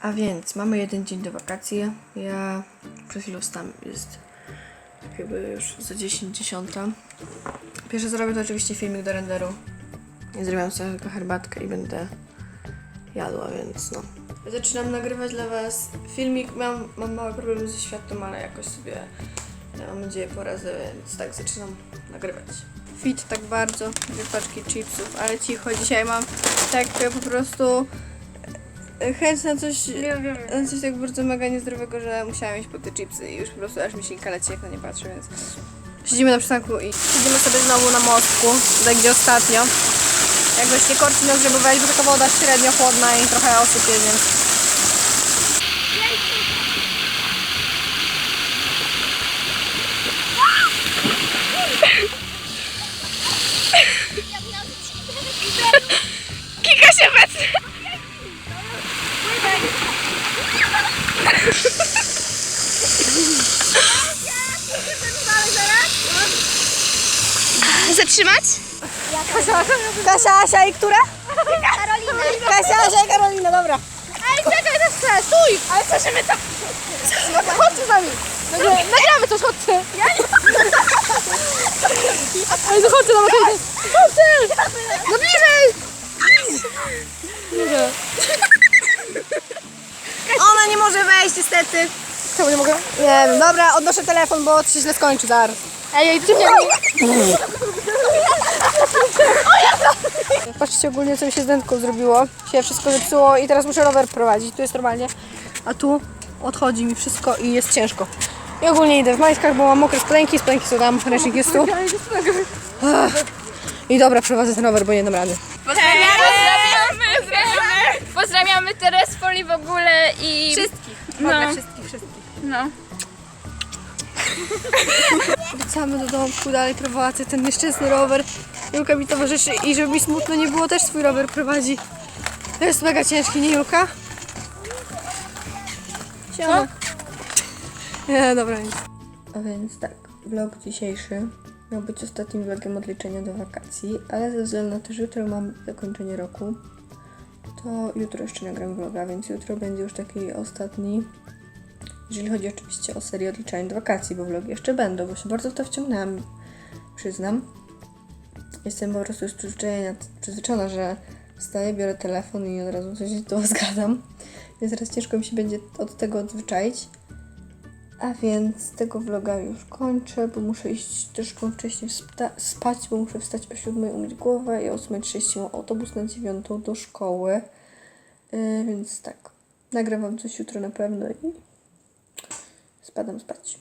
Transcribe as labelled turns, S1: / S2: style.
S1: A więc mamy jeden dzień do wakacji. Ja przed chwilą wstałam, jest chyba już za 10, 10. Pierwsze zrobię to oczywiście filmik do renderu. I zrobiłam sobie tylko herbatkę i będę jadła, więc no. Zaczynam nagrywać dla Was filmik. Mam, mam mały problem ze światłem, ale jakoś sobie ja mam nadzieję poradzę, więc tak zaczynam nagrywać. Fit tak bardzo, dwie paczki chipsów, ale cicho, dzisiaj mam tak e, po prostu e, chęć na coś, na coś tak bardzo mega niezdrowego, że musiałam iść po te chipsy i już po prostu aż mi się kaleci jak na nie patrzę, więc siedzimy na przystanku i siedzimy sobie znowu na mostku, tak gdzie ostatnio. Jakoś nie korci nas, żeby wejść, bo taka woda średnio chłodna i trochę osypie, więc
S2: Zatrzymać?
S1: Kasia, Asia i która?
S2: Karolina.
S1: Kasia, Asia i Karolina, dobra.
S2: Ale czekaj, to chcę, stój! Ale co, że my to... Chodźcie z nami! Nagramy, nagramy coś, chodźcie! Ja nie... Ale to chodźcie na wakacje! Chodźcie! No bliżej! Bliżej.
S1: Ona nie może wejść niestety.
S2: Czemu nie mogę?
S1: Nie wiem, dobra, odnoszę telefon, bo to się źle skończy zaraz.
S2: Ej, ej, ty mnie...
S1: Patrzcie ogólnie co mi się z dętką zrobiło. Się wszystko zepsuło i teraz muszę rower prowadzić. Tu jest normalnie, a tu odchodzi mi wszystko i jest ciężko. I ogólnie idę w majskach, bo mam mokre spodenki, spodenki są tam, ręcznik jest tu. I dobra, prowadzę ten rower, bo nie dam rady.
S2: Pozdrawiamy! Pozdrawiamy! Pozdrawiamy teraz Poli w ogóle i... Wszystkich. No.
S1: wszystkich, wszystkich.
S2: No.
S1: Wracamy do domku, dalej prowadzę ten nieszczęsny rower. Julka mi towarzyszy i żeby mi smutno nie było, też swój rower prowadzi. To jest mega ciężki, nie Julka? Siema. Nie, dobra, nic. A więc tak, vlog dzisiejszy miał być ostatnim vlogiem odliczenia do wakacji, ale ze względu na to, że jutro mam zakończenie roku, to jutro jeszcze nagram vloga, więc jutro będzie już taki ostatni jeżeli chodzi oczywiście o serię odliczania do wakacji, bo vlogi jeszcze będą, bo się bardzo w to wciągnęłam, przyznam. Jestem po prostu już przyzwyczajona, przyzwyczajona że wstaję, biorę telefon i od razu coś do was gadam. Więc teraz ciężko mi się będzie od tego odzwyczaić. A więc tego vloga już kończę, bo muszę iść troszkę wcześniej spać, bo muszę wstać o 7 umyć głowę i o 8.30 mam autobus na 9 do szkoły. Yy, więc tak, nagram wam coś jutro na pewno i spadam spać.